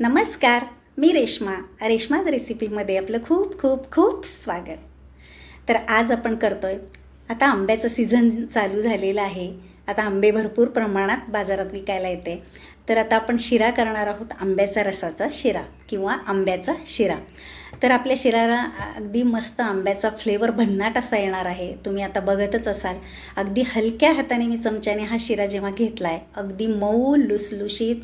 नमस्कार मी रेश्मा. रेश्माज रेसिपीमध्ये आपलं खूप खूप खूप स्वागत. तर आज आपण करतो आहे आता आंब्याचं सीझन चालू झालेलं आहे. आता आंबे भरपूर प्रमाणात बाजारात विकायला येते. तर आता आपण शिरा करणार आहोत आंब्याचा रसाचा शिरा किंवा आंब्याचा शिरा. तर आपल्या शिराला अगदी मस्त आंब्याचा फ्लेवर भन्नाट असा येणार आहे. तुम्ही आता बघतच असाल. अगदी हलक्या हाताने मी चमच्याने हा शिरा जेव्हा घेतला आहे अगदी मऊ लुसलुशीत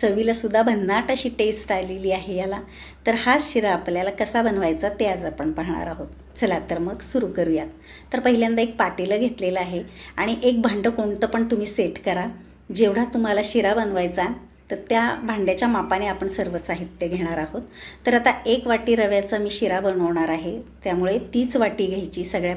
चवीलासुद्धा भन्नाट अशी टेस्ट आलेली आहे याला. तर हा शिरा आपल्याला कसा बनवायचा ते आज आपण पाहणार आहोत. चला तर मग सुरू करूयात. तर पहिल्यांदा एक पातेलं घेतलेलं आहे आणि एक भांडं कोणतं पण तुम्ही सेट करा. जेवढा तुम्हाला शिरा बनवायचा तर त्या भांड्याच्या मापाने आपण सर्व साहित्य घेणार आहोत. तर आता एक वाटी रव्याचा मी शिरा बनवणार आहे. त्यामुळे तीच वाटी घ्यायची सगळ्या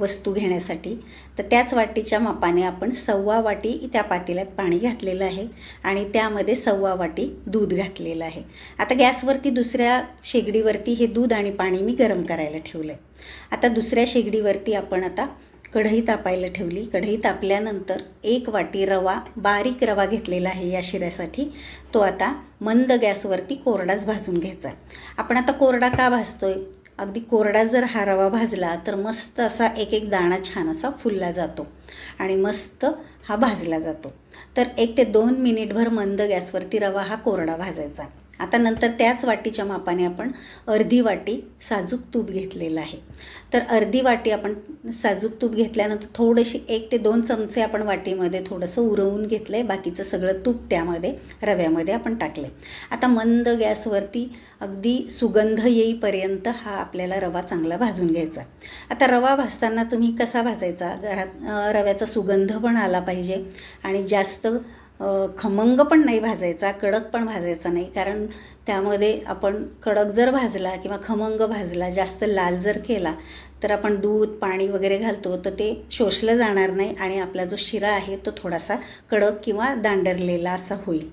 वस्तू घेण्यासाठी. तर त्याच वाटीच्या मापाने आपण सव्वा वाटी त्या पातेल्यात पाणी घातलेलं आहे आणि त्यामध्ये सव्वा वाटी दूध घातलेलं आहे. आता गॅसवरती दुसऱ्या शेगडीवरती हे दूध आणि पाणी मी गरम करायला ठेवलं आहे आता दुसऱ्या शेगडीवरती आपण आता कढई तापायला ठेवली. कढई तापल्यानंतर एक वाटी रवा बारीक रवा घेतलेला आहे या शिऱ्यासाठी. तो आता मंद गॅसवरती कोरडाच भाजून घ्यायचा. आपण आता कोरडा का भाजतोय? अगदी कोरडा जर हा रवा भाजला तर मस्त असा एक एक दाणा छान असा फुलला जातो आणि मस्त हा भाजला जातो. तर एक ते दोन मिनिटभर मंद गॅसवरती रवा हा कोरडा भाजायचा. आता नंतर त्याच वाटीच्या मापाने आपण अर्धी वाटी साजूक तूप घेतलेलं आहे. तर अर्धी वाटी आपण साजूक तूप घेतल्यानंतर थोडीशी एक ते दोन चमचे आपण वाटीमध्ये थोडंसं उरवून घेतलं आहे बाकीचं सगळं तूप त्यामध्ये रव्यामध्ये आपण टाकलं आता मंद गॅसवरती अगदी सुगंध येईपर्यंत हा आपल्याला रवा चांगला भाजून घ्यायचा. आता रवा भाजताना तुम्ही कसा भाजायचा? घरात रव्याचा सुगंध पण आला पाहिजे. आणि जास्त खमंग पण नाही भाजायचा कडक पण भाजायचा नाही. कारण त्यामध्ये आपण कडक जर भाजला किंवा खमंग भाजला जास्त लाल जर केला तर आपण दूध पाणी वगैरे घालतो तर ते शोषलं जाणार नाही आणि आपला जो शिरा आहे तो थोडासा कडक किंवा दांडरलेला असा होईल.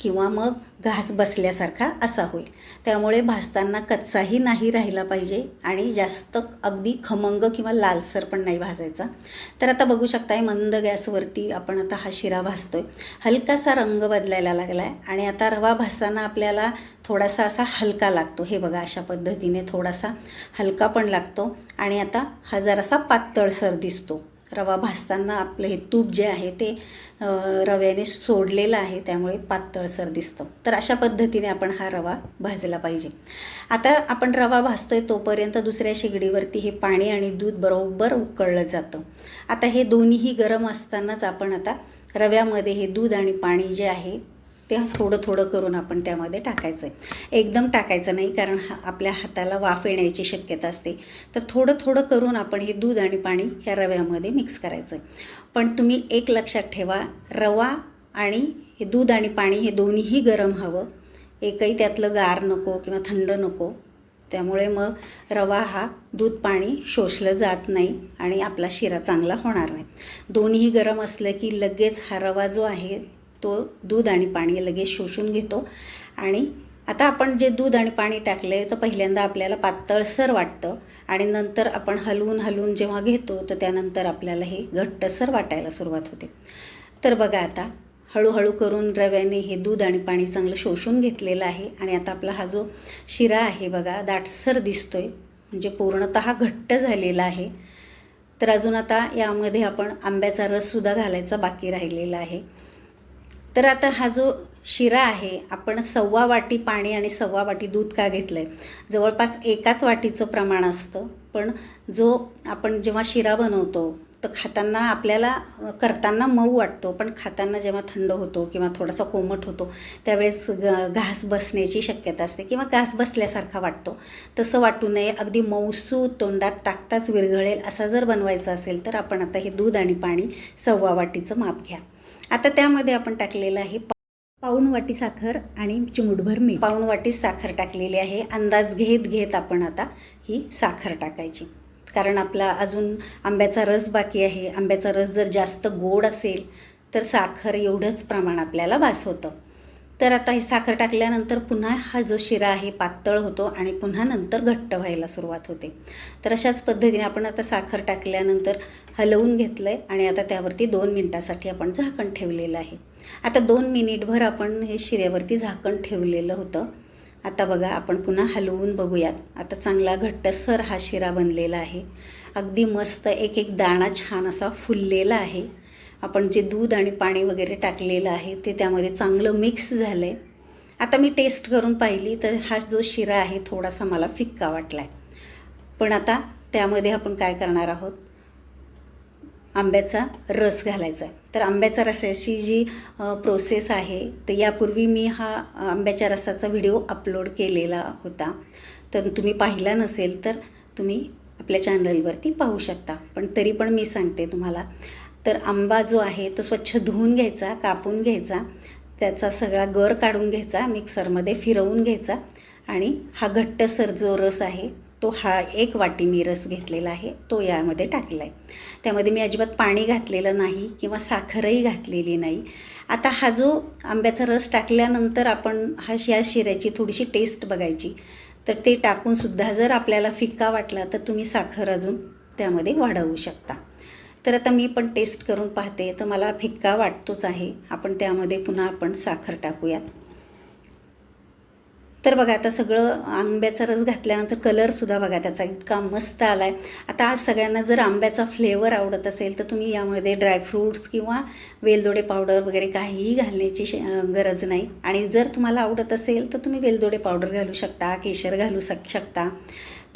किंवा मग घास बसल्यासारखा असा होईल. त्यामुळे भाजताना कच्चाही नाही राहिला पाहिजे आणि जास्त अगदी खमंग किंवा लालसर पण नाही भाजायचा. तर आता बघू शकताय मंद गॅसवरती आपण आता हा शिरा भाजतोय. हलकासा रंग बदलायला लागला आहे आणि आता रवा भाजताना आपल्याला थोडासा असा हलका लागतो. हे बघा अशा पद्धतीने थोडासा हलका पण लागतो आणि आता हा जरासा पातळसर दिसतो. रवा भाजताना आपलं हे तूप जे आहे ते रव्याने सोडलेलं आहे त्यामुळे पातळसर दिसतं. तर अशा पद्धतीने आपण हा रवा भाजला पाहिजे. आता आपण रवा भाजतोय तोपर्यंत दुसऱ्या शेगडीवरती हे पाणी आणि दूध बरोबर उकळलं जातं. आता हे दोन्हीही गरम असतानाच आपण आता रव्यामध्ये हे दूध आणि पाणी जे आहे ते थोडं थोडं करून आपण त्यामध्ये टाकायचं आहे एकदम टाकायचं नाही कारण हा आपल्या हाताला वाफ येण्याची शक्यता असते. तर थोडं थोडं करून आपण हे दूध आणि पाणी ह्या रव्यामध्ये मिक्स करायचं आहे पण तुम्ही एक लक्षात ठेवा रवा आणि हे दूध आणि पाणी हे दोन्हीही गरम हवं. एकही त्यातलं गार नको किंवा थंड नको. त्यामुळे मग रवा हा दूध पाणी शोषलं जात नाही आणि आपला शिरा चांगला होणार नाही. दोन्हीही गरम असलं की लगेच हा रवा जो आहे तो दूध आणि पाणी लगेच शोषून घेतो. आणि आता आपण जे दूध आणि पाणी टाकले तर पहिल्यांदा आपल्याला पातळसर वाटतं. आणि नंतर आपण हलवून हलवून जेव्हा घेतो तर त्यानंतर आपल्याला हे घट्टसर वाटायला सुरुवात होते. तर बघा आता हळूहळू करून रव्याने हे दूध आणि पाणी चांगलं शोषून घेतलेलं आहे. आणि आता आपला हा जो शिरा आहे बघा दाटसर दिसतो आहे म्हणजे पूर्णतः घट्ट झालेला आहे. तर अजून आता यामध्ये आपण आंब्याचा रससुद्धा घालायचा बाकी राहिलेला आहे. तर आता हा जो शिरा आहे आपण सव्वा वाटी पाणी आणि सव्वा वाटी दूध का घेतलं आहे जवळपास एकाच वाटीचं प्रमाण असतं पण जो आपण जेव्हा शिरा बनवतो तर खाताना आपल्याला करताना मऊ वाटतो पण खाताना जेव्हा थंड होतो किंवा थोडासा कोमट होतो त्यावेळेस ग घास बसण्याची शक्यता असते किंवा घास बसल्यासारखा वाटतो. तसं वाटू नये अगदी मऊसू तोंडात टाकताच विरघळेल असा जर बनवायचा असेल तर आपण आता हे दूध आणि पाणी सव्वा वाटीचं माप घ्या. आता त्यामध्ये आपण टाकलेलं आहे पाऊण वाटी साखर आणि चिमूटभर मीठ. पाऊण वाटी साखर टाकलेली आहे. अंदाज घेत घेत आपण आता ही साखर टाकायची. कारण आपला अजून आंब्याचा रस बाकी आहे. आंब्याचा रस जर जास्त गोड असेल तर साखर एवढंच प्रमाण आपल्याला वास होतं. तर आता ही साखर टाकल्यानंतर पुन्हा हा जो शिरा आहे पातळ होतो आणि पुन्हा नंतर घट्ट व्हायला सुरुवात होते. तर अशाच पद्धतीने आपण आता साखर टाकल्यानंतर हलवून घेतलं आहे आणि आता त्यावरती दोन मिनटासाठी आपण झाकण ठेवलेलं आहे. आता दोन मिनिटभर आपण हे शिऱ्यावरती झाकण ठेवलेलं होतं. आता बघा आपण पुन्हा हलवून बघूयात. आता चांगला घट्टसर हा शिरा बनलेला आहे. अगदी मस्त एक एक दाणा छान असा फुललेला आहे. आपण जे दूध आणि पाणी वगैरे टाकलेलं आहे ते त्यामध्ये चांगलं मिक्स झालं आहे आता मी टेस्ट करून पाहिली तर हा जो शिरा आहे थोडासा मला फिक्का वाटला आहे पण आता त्यामध्ये आपण काय करणार आहोत? आंब्याचा रस घालायचा. आहे तर आंब्याच्या रसाची जी प्रोसेस आहे तर यापूर्वी मी हा आंब्याच्या रसाचा व्हिडिओ अपलोड केलेला होता. तर तुम्ही पाहिला नसेल तर तुम्ही आपल्या चॅनलवरती पाहू शकता. पण तरी पण मी सांगते तुम्हाला. तर आंबा जो आहे तो स्वच्छ धुवून घ्यायचा कापून घ्यायचा. त्याचा सगळा गर काढून घ्यायचा मिक्सरमध्ये फिरवून घ्यायचा. आणि हा घट्टसर जो रस आहे तो हा एक वाटी मी रस घेतलेला आहे तो यामध्ये टाकला आहे त्यामध्ये मी अजिबात पाणी घातलेलं नाही किंवा साखरही घातलेली नाही. आता हा जो आंब्याचा रस टाकल्यानंतर आपण हा या शिऱ्याची थोडीशी टेस्ट बघायची. तर ते टाकूनसुद्धा जर आपल्याला फिक्का वाटला तर तुम्ही साखर अजून त्यामध्ये वाढवू शकता. तर आता मी पण टेस्ट करून पाहते. तर मला फिक्का वाटतोच आहे. आपण त्यामध्ये पुन्हा आपण साखर टाकूयात. तर बघा आता सगळं आंब्याचा रस घातल्यानंतर कलरसुद्धा बघा त्याचा इतका मस्त आला आहे आता आज सगळ्यांना जर आंब्याचा फ्लेवर आवडत असेल तर तुम्ही यामध्ये ड्रायफ्रूट्स किंवा वेलदोडे पावडर वगैरे काहीही घालण्याची श गरज नाही. आणि जर तुम्हाला आवडत असेल तर तुम्ही वेलदोडे पावडर घालू शकता केशर घालू शक शकता.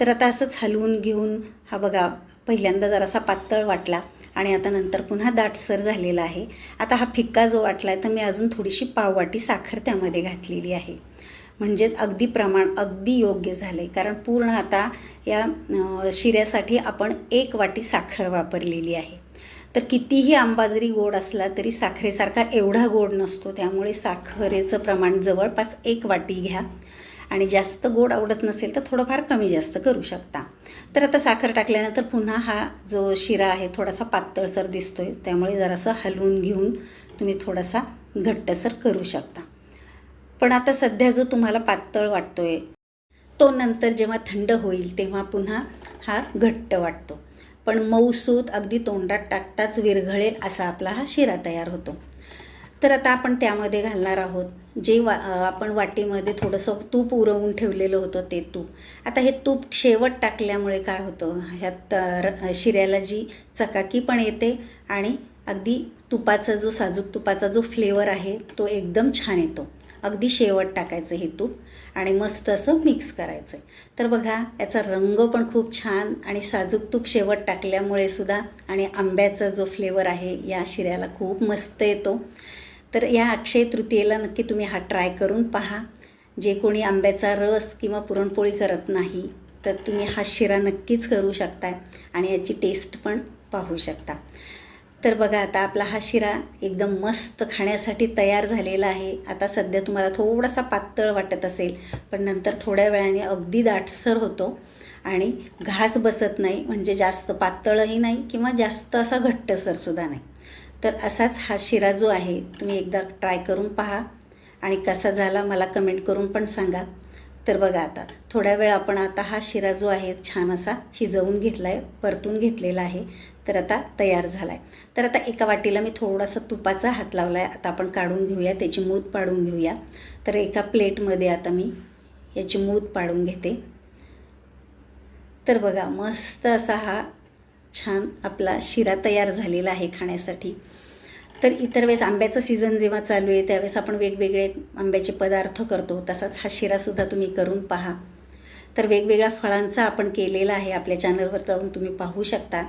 तर आता असंच हलवून घेऊन हा बघा पहिल्यांदा जरासा पातळ वाटला. आणि आता नंतर पुन्हा दाटसर झालेला आहे. आता हा फिक्का जो वाटला आहे तर मी अजून थोडीशी पाववाटी साखर त्यामध्ये घातलेली आहे. म्हणजेच अगदी प्रमाण अगदी योग्य झालं आहे कारण पूर्ण आता या शिऱ्यासाठी आपण एक वाटी साखर वापरलेली आहे. तर कितीही आंबा जरी गोड असला तरी साखरेसारखा एवढा गोड नसतो. त्यामुळे साखरेचं प्रमाण जवळपास एक वाटी घ्या. आणि जास्त गोड आवडत नसेल तर थोडंफार कमी जास्त करू शकता. तर आता साखर टाकल्यानंतर पुन्हा हा जो शिरा आहे थोडासा पातळसर दिसतो आहे त्यामुळे जरासं हलवून घेऊन तुम्ही थोडासा घट्टसर करू शकता. पण आता सध्या जो तुम्हाला पातळ वाटतो आहे तो नंतर जेव्हा थंड होईल तेव्हा पुन्हा हा घट्ट वाटतो. पण मऊसूत अगदी तोंडात टाकताच विरघळेल असा आपला हा शिरा तयार होतो. तर आता आपण त्यामध्ये घालणार आहोत जे वा आपण वाटीमध्ये थोडंसं तूप उरवून ठेवलेलं होतं ते तूप. आता हे तूप शेवट टाकल्यामुळे काय होतं? ह्यात तर शिऱ्याला जी चकाकी पण येते आणि अगदी तुपाचा जो साजूक तुपाचा जो फ्लेवर आहे तो एकदम छान येतो. अगदी शेवट टाकायचं हे तूप आणि मस्त असं मिक्स करायचं. आहे तर बघा याचा रंग पण खूप छान आणि साजूक तूप शेवट टाकल्यामुळे सुद्धा आणि आंब्याचा जो फ्लेवर आहे या शिऱ्याला खूप मस्त येतो. तर या अक्षय तृतीयेला नक्की तुम्ही हा ट्राय करून पहा. जे कोणी आंब्याचा रस किंवा पुरणपोळी करत नाही तर तुम्ही हा शिरा नक्कीच करू शकता आणि याची टेस्ट पण पाहू शकता. तर बघा आता आपला हा शिरा एकदम मस्त खाण्यासाठी तयार झालेला आहे. आता सध्या तुम्हाला थोडासा पातळ वाटत असेल पण नंतर थोड्या वेळाने अगदी दाटसर होतो आणि घास बसत नाही म्हणजे जास्त पातळही नाही किंवा जास्त असा घट्टसरसुद्धा नाही. तर असाच हा शिरा जो आहे तुम्ही एकदा ट्राय करून पहा. आणि कसा झाला मला कमेंट करून पण सांगा. तर बघा आता थोड्या वेळ आपण आता हा शिरा जो आहे छान असा शिजवून घेतला आहे परतून घेतलेला आहे. तर आता तयार झाला आहे तर आता एका वाटीला मी थोडासा तुपाचा हात लावला आहे आता आपण काढून घेऊया त्याची मूत पाडून घेऊया. तर एका प्लेटमध्ये आता मी याची मूत पाडून घेते. तर बघा मस्त असा हा छान आपला शिरा तयार झालेला आहे खाण्यासाठी. तर इतर वेळेस आंब्याचं सीझन जेव्हा चालू आहे त्यावेळेस आपण वेगवेगळे आंब्याचे पदार्थ करतो. तसाच हा शिरासुद्धा तुम्ही करून पहा. तर वेगवेगळ्या फळांचा आपण केलेला आहे आपल्या चॅनलवर जाऊन तुम्ही पाहू शकता.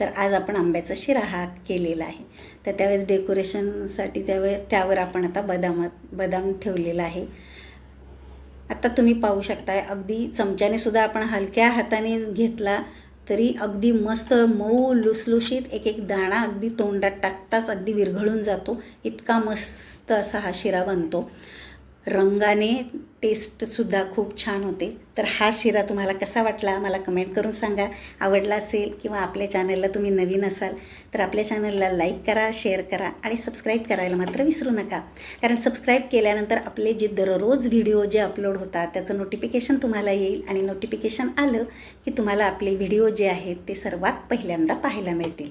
तर आज आपण आंब्याचा शिरा हा केलेला आहे. तर त्यावेळेस डेकोरेशनसाठी त्यावेळे त्यावर आपण आता बदाम बदाम ठेवलेला आहे. आता तुम्ही पाहू शकताय अगदी चमच्याने सुद्धा आपण हलक्या हाताने घेतला तरी अगदी मस्त मऊ लुसलुशीत एक एक दाणा अगदी तोंडात टाकताच अगदी विरघळून जातो. इतका मस्त असा हा शिरा बनतो. रंगाने टेस्टसुद्धा खूप छान होते. तर हा शिरा तुम्हाला कसा वाटला मला कमेंट करून सांगा. आवडला असेल किंवा आपल्या चॅनलला तुम्ही नवीन असाल तर आपल्या चॅनलला लाईक करा शेअर करा आणि सबस्क्राईब करायला मात्र विसरू नका. कारण सबस्क्राईब केल्यानंतर आपले जे दररोज व्हिडिओ जे अपलोड होतात त्याचं नोटिफिकेशन तुम्हाला येईल आणि नोटिफिकेशन आलं की तुम्हाला आपले व्हिडिओ जे आहेत ते सर्वात पहिल्यांदा पाहायला मिळतील.